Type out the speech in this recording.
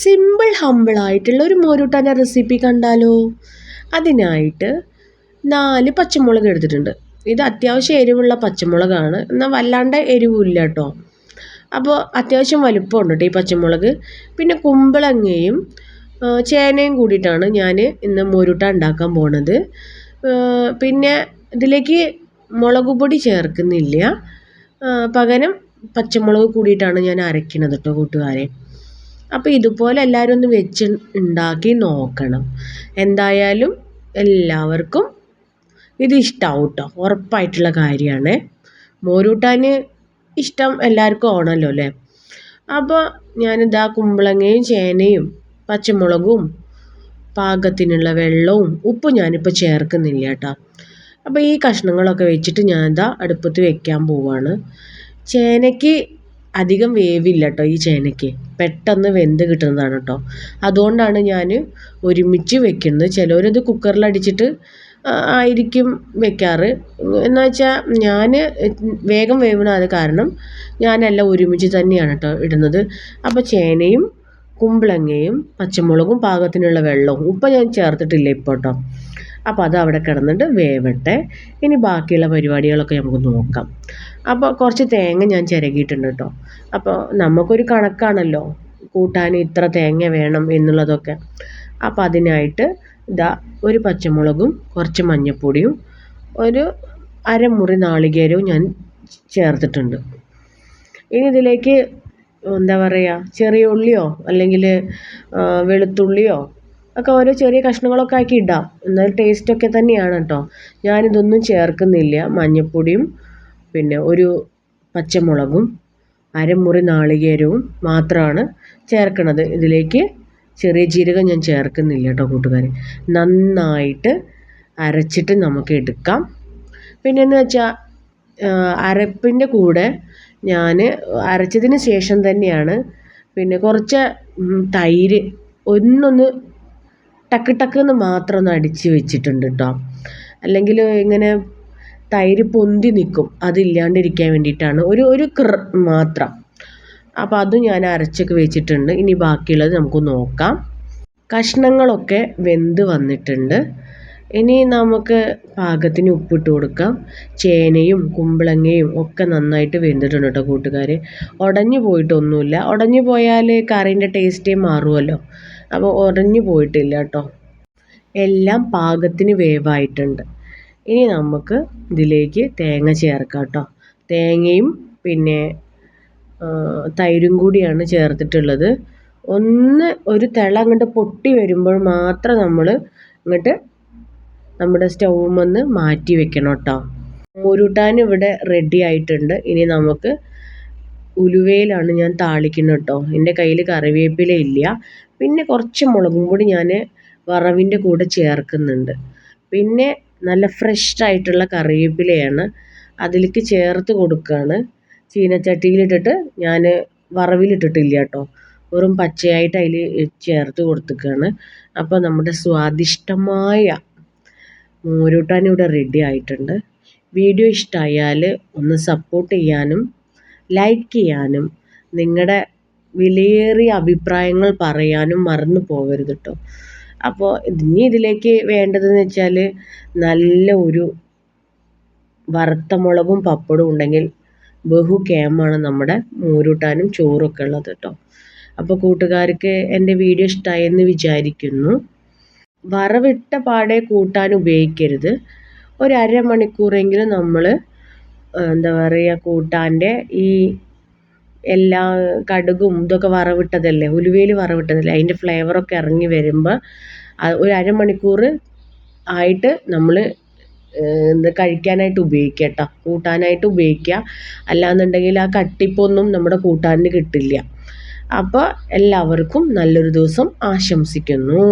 Simple humble ആയിട്ടുള്ള ഒരു മോരൂട്ടാന്റെ recipe കണ്ടാലോ? അതിനായിട്ട് നാല് പച്ചമുളക് എടുത്തിട്ടുണ്ട്. ഇത് അത്യാവശ്യം എരിവുള്ള പച്ചമുളകാണ്. എന്നാൽ വല്ലാണ്ട് എരിവില്ല കേട്ടോ അപ്പോൾ അത്യാവശ്യം വലുപ്പമുണ്ട് കേട്ടോ ഈ പച്ചമുളക്. പിന്നെ കുമ്പളങ്ങയും ചേനയും കൂടിയിട്ടാണ് ഞാൻ ഇന്ന് മോരൂട്ട ഉണ്ടാക്കാൻ പോണത്. പിന്നെ ഇതിലേക്ക് മുളക് പൊടി ചേർക്കുന്നില്ല. പകരം പച്ചമുളക് കൂടിയിട്ടാണ് ഞാൻ അരയ്ക്കുന്നത് കേട്ടോ കൂട്ടുകാരെ. അപ്പോൾ ഇതുപോലെ എല്ലാവരും ഒന്ന് വെച്ച് ഉണ്ടാക്കി നോക്കണം. എന്തായാലും എല്ലാവർക്കും ഇത് ഇഷ്ടമാവും കേട്ടോ ഉറപ്പായിട്ടുള്ള കാര്യമാണ് മോരൂട്ടാൻ ഇഷ്ടം എല്ലാവർക്കും ആണല്ലോ അല്ലേ? അപ്പോൾ ഞാനിതാ കുമ്പളങ്ങയും ചേനയും പച്ചമുളകും പാകത്തിനുള്ള വെള്ളവും ഉപ്പും ഞാനിപ്പോൾ ചേർക്കുന്നില്ല കേട്ടോ. അപ്പോൾ ഈ കഷ്ണങ്ങളൊക്കെ വെച്ചിട്ട് ഞാനിതാ അടുപ്പത്ത് വെക്കാൻ പോവാണ്. ചേനയ്ക്ക് അധികം വേവില്ല കേട്ടോ ഈ ചേനയ്ക്ക്. പെട്ടെന്ന് വെന്ത് കിട്ടുന്നതാണ് കേട്ടോ അതുകൊണ്ടാണ് ഞാൻ ഒരുമിച്ച് വെക്കുന്നത്. ചിലവരത് കുക്കറിലടിച്ചിട്ട് ആയിരിക്കും വെക്കാറ്. എന്ന് വെച്ചാൽ ഞാൻ വേഗം വേവണത് കാരണം ഞാനെല്ലാം ഒരുമിച്ച് തന്നെയാണ് കേട്ടോ ഇടുന്നത്. അപ്പോൾ ചേനയും കുമ്പളങ്ങയും പച്ചമുളകും പാകത്തിനുള്ള വെള്ളവും ഉപ്പ് ഞാൻ ചേർത്തിട്ടില്ല ഇപ്പോൾ കേട്ടോ അപ്പോൾ അത് അവിടെ കിടന്നിട്ട് വേവട്ടെ. ഇനി ബാക്കിയുള്ള പരിപാടികളൊക്കെ നമുക്ക് നോക്കാം. അപ്പോൾ കുറച്ച് തേങ്ങ ഞാൻ ചിരകിയിട്ടുണ്ട് കേട്ടോ അപ്പോൾ നമുക്കൊരു കണക്കാണല്ലോ കൂട്ടാൻ ഇത്ര തേങ്ങ വേണം എന്നുള്ളതൊക്കെ. അപ്പം അതിനായിട്ട് ഇതാ ഒരു പച്ചമുളകും കുറച്ച് മഞ്ഞൾപ്പൊടിയും ഒരു അരമുറി നാളികേരവും ഞാൻ ചേർത്തിട്ടുണ്ട്. ഇനി ഇതിലേക്ക് എന്താ പറയുക ചെറിയ ഉള്ളിയോ അല്ലെങ്കിൽ വെളുത്തുള്ളിയോ ഒക്കെ ഓരോ ചെറിയ കഷ്ണങ്ങളൊക്കെ ആക്കി ഇടാം. എന്നാൽ ടേസ്റ്റൊക്കെ തന്നെയാണ് കേട്ടോ ഞാനിതൊന്നും ചേർക്കുന്നില്ല. മഞ്ഞൾപ്പൊടിയും പിന്നെ ഒരു പച്ചമുളകും അരമുറി നാളികേരവും മാത്രമാണ് ചേർക്കുന്നത് ഇതിലേക്ക് ചെറിയ ജീരകം ഞാൻ ചേർക്കുന്നില്ല കേട്ടോ കൂട്ടുകാർ നന്നായിട്ട് അരച്ചിട്ട് നമുക്ക് എടുക്കാം. പിന്നെ എന്ന് വെച്ചാൽ അരപ്പിന്റെ കൂടെ ഞാൻ അരച്ചതിന് ശേഷം തന്നെയാണ് പിന്നെ കുറച്ച് തൈര് ഒന്നൊന്ന് ടക്ക് ടക്ക് എന്ന് മാത്രം ഒന്ന് അടിച്ച് വെച്ചിട്ടുണ്ട് കേട്ടോ അല്ലെങ്കിൽ ഇങ്ങനെ തൈര് പൊന്തി നിൽക്കും അതില്ലാണ്ടിരിക്കാൻ വേണ്ടിയിട്ടാണ്. ഒരു ഒരു കൃ മാത്രം. അപ്പോൾ അതും ഞാൻ അരച്ചൊക്കെ വെച്ചിട്ടുണ്ട്. ഇനി ബാക്കിയുള്ളത് നമുക്ക് നോക്കാം. കഷ്ണങ്ങളൊക്കെ വെന്ത് വന്നിട്ടുണ്ട്. ഇനി നമുക്ക് പാകത്തിന് ഉപ്പിട്ട് കൊടുക്കാം. ചേനയും കുമ്പളങ്ങയും ഒക്കെ നന്നായിട്ട് വെന്തിട്ടുണ്ട് കേട്ടോ കൂട്ടുകാർ ഉടഞ്ഞു പോയിട്ടൊന്നുമില്ല. ഉടഞ്ഞു പോയാൽ കറീന്റെ ടേസ്റ്റേ മാറുമല്ലോ അപ്പോൾ ഉടഞ്ഞു പോയിട്ടില്ല കേട്ടോ. എല്ലാം പാകത്തിന് വേവായിട്ടുണ്ട്. ഇനി നമുക്ക് ഇതിലേക്ക് തേങ്ങ ചേർക്കാം കേട്ടോ. തേങ്ങയും പിന്നെ തൈരും കൂടിയാണ് ചേർത്തിട്ടുള്ളത്. ഒന്ന് ഒരു തിള അങ്ങോട്ട് പൊട്ടി വരുമ്പോൾ മാത്രം നമ്മൾ ഇങ്ങോട്ട് നമ്മുടെ സ്റ്റൗമെന്ന് മാറ്റി വെക്കണം കേട്ടോ. മോരൂട്ടാൻ ഇവിടെ റെഡി ആയിട്ടുണ്ട്. ഇനി നമുക്ക് ഉലുവയിലാണ് ഞാൻ താളിക്കുന്നത് കേട്ടോ. എന്റെ കയ്യിൽ കറിവേപ്പില ഇല്ല. പിന്നെ കുറച്ച് മുളകും കൂടി ഞാൻ വറവിന്റെ കൂടെ ചേർക്കുന്നുണ്ട്. പിന്നെ നല്ല ഫ്രഷ് ആയിട്ടുള്ള കറിവേപ്പിലയാണ്. അതിലേക്ക് ചേർത്ത് കൊടുക്കുകയാണ് ചീനച്ചട്ടിയിലിട്ടിട്ട് ഞാൻ വറവിലിട്ടിട്ടില്ല കേട്ടോ. വെറും പച്ചയായിട്ട് അതിൽ ചേർത്ത് കൊടുത്തിരിക്കുകയാണ് അപ്പോൾ നമ്മുടെ സ്വാദിഷ്ടമായ മോരൂട്ടാൻ ഇവിടെ റെഡി ആയിട്ടുണ്ട്. വീഡിയോ ഇഷ്ടമായാൽ ഒന്ന് സപ്പോർട്ട് ചെയ്യാനും ലൈക്ക് ചെയ്യാനും നിങ്ങളുടെ വിലയേറിയ അഭിപ്രായങ്ങൾ പറയാനും മറന്നു പോകരുത് കേട്ടോ. അപ്പോൾ ഇനി ഇതിലേക്ക് വേണ്ടതെന്ന് വെച്ചാൽ നല്ല ഒരു വറുത്ത മുളകും പപ്പടവും ഉണ്ടെങ്കിൽ ബഹു കേമാണ് നമ്മുടെ മോരൂട്ടാനും ചോറൊക്കെ ഉള്ളത് കേട്ടോ അപ്പോൾ കൂട്ടുകാർക്ക് എന്റെ വീഡിയോ ഇഷ്ടമായെന്ന് വിചാരിക്കുന്നു. വറവിട്ട പാടെ കൂട്ടാൻ ഉപയോഗിക്കരുത്. ഒരു അരമണിക്കൂറെങ്കിലും നമ്മൾ എന്താ പറയുക കൂട്ടാന്റെ ഈ എല്ലാ കടുകും ഇതൊക്കെ വറവിട്ടതല്ലേ? ഉലുവയിൽ വറവിട്ടതല്ലേ? അതിന്റെ ഫ്ലേവറൊക്കെ ഇറങ്ങി വരുമ്പോൾ ഒരു അരമണിക്കൂർ ആയിട്ട് നമ്മൾ ഇത് കഴിക്കാനായിട്ട് ഉപയോഗിക്കുക കേട്ടോ. കൂട്ടാനായിട്ട് ഉപയോഗിക്കുക. അല്ലാന്നുണ്ടെങ്കിൽ ആ കട്ടിപ്പൊന്നും നമ്മുടെ കൂട്ടാനിന് കിട്ടില്ല. അപ്പോൾ എല്ലാവർക്കും നല്ലൊരു ദിവസം ആശംസിക്കുന്നു.